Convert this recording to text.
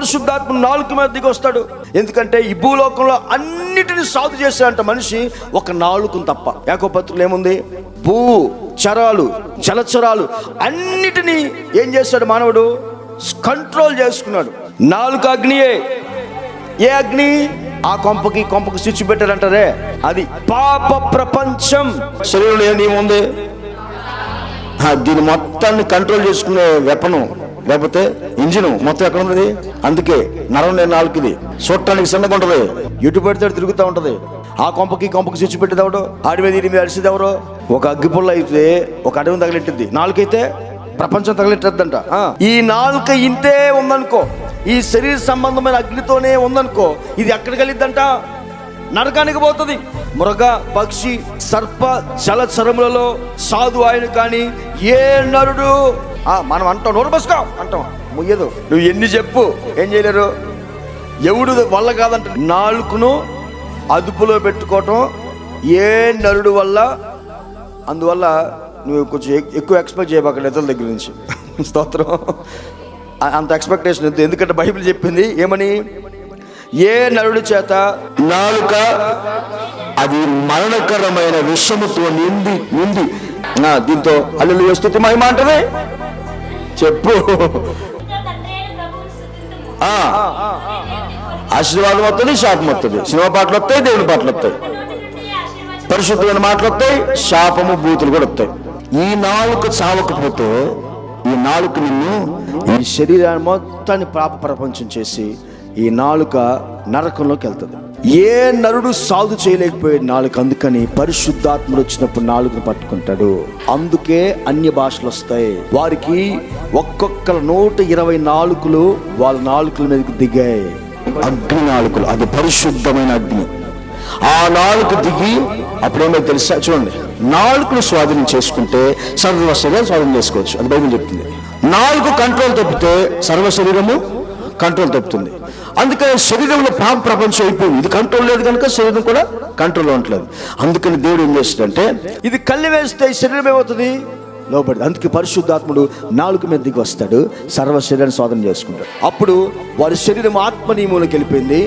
పరిశుద్ధాత్మ నాలుగు మీద దిగి వస్తాడు ఎందుకంటే ఈ భూలోకంలో అన్నిటిని సాధు చేశాడంట మనిషి ఒక నాలుకను తప్ప. యాకో ఏముంది? భూ చరాలు జలచరాలు అన్నిటినీ ఏం చేశాడు మానవుడు? కంట్రోల్ చేసుకున్నాడు. నాలుగు అగ్నియే. ఏ అగ్ని? ఆ కొంపకి కొంపకి స్విచ్ పెట్టారంటారే? అది పాప ప్రపంచం. శరీరంలో ఏ ఉంది? దీని మొత్తాన్ని కంట్రోల్ చేసుకునే వెపను లేకపోతే ఇంజిన్ మొత్తం ఎక్కడ ఉన్నది అందుకే నరం లేని నాలుగుది. చూడటానికి సన్నగా ఉంటది. ఎటు పెడితే తిరుగుతూ ఉంటది. ఆ కొంపకి కొంపకి స్విచ్ పెట్టేది ఎవడు ఆడి మీద దీని మీద అరిసేది ఎవరు? ఒక అగ్గిపుల్ల అయితే ఒక అడవి తగిలెట్టింది. నాలుగైతే ప్రపంచం తగిలెట్టద్దంట ఈ నాలుక ఇంతే ఉందనుకో ఈ శరీర సంబంధమైన అగ్నితోనే ఉందనుకో ఇది ఎక్కడికి వెళ్ళిద్దంట నరకానికి పోతుంది. మృగ పక్షి సర్ప జలచరములలో సాధు ఆయన కానీ ఏ నరుడు మనం అంటాం నోరు బస్కో అంటాం. ముయ్యదు. నువ్వు ఎన్ని చెప్పు ఏం చేయలేరు? ఎవడు వల్ల కాదంట. నాలుగును అదుపులో పెట్టుకోవటం ఏ నరుడు వల్ల? అందువల్ల నువ్వు కొంచెం ఎక్కువ ఎక్స్పెక్ట్ చేయబాక ఇతరుల దగ్గర నుంచి. స్తోత్రం. అంత ఎక్స్పెక్టేషన్ ఎందుకంటే బైబిల్ చెప్పింది ఏమని? ఏ నరుడి చేత నాలుక అది మరణకరమైన విషముతో నింది నింది దీంతో అల్లు స్థుతి మహిమ అంటది. చెప్పు. ఆ, ఆశీర్వాదం వస్తుంది శాపం వస్తుంది సినిమా పాటలు వస్తాయి దేవుని పాటలు వస్తాయి పరిశుద్ధమైన మాటలు వస్తాయి శాపము బూతులు కూడా వస్తాయి ఈ నాలుక చావకపోతే ఈ నాలుక నిన్ను ఈ శరీరాన్ని మొత్తాన్ని పాప ప్రపంచం చేసి ఈ నాలుక నరకంలోకి వెళ్తుంది. ఏ నరుడు సాధు చేయలేకపోయాడు నాలుగు అందుకని పరిశుద్ధాత్ముడు వచ్చినప్పుడు నాలుగును పట్టుకుంటాడు. అందుకే అన్య భాషలు వస్తాయి. వారికి ఒక్కొక్క నూట ఇరవై నాలుగులు వాళ్ళ నాలుగుల మీదకి దిగాయి. అగ్ని నాలుగులు అది పరిశుద్ధమైన అగ్ని. ఆ నాలుగు దిగి అప్పుడేమో తెలుసా? చూడండి. నాలుగును స్వాధీనం చేసుకుంటే సర్వ శరీరం స్వాధీనం చేసుకోవచ్చు. అది బైబిల్ చెప్తుంది. నాలుగు కంట్రోల్ తప్పితే సర్వ శరీరము కంట్రోల్ తప్పుతుంది. అందుకని శరీరంలో పాప ప్రపంచం అయిపోయింది. ఇది కంట్రోల్ లేదు కనుక శరీరం కూడా కంట్రోల్లో ఉండలేదు. అందుకని దేవుడు ఏం చేస్తాడంటే ఇది కళ్ళు వేస్తే శరీరం ఏమవుతుంది? లోపడి అందుకే పరిశుద్ధాత్ముడు నాలుగు మీద దిగి వస్తాడు. సర్వ శరీరాన్ని స్వాధీనం చేసుకుంటాడు. అప్పుడు వారి శరీరం ఆత్మ నియమంలోకి వెళ్ళిపోయింది.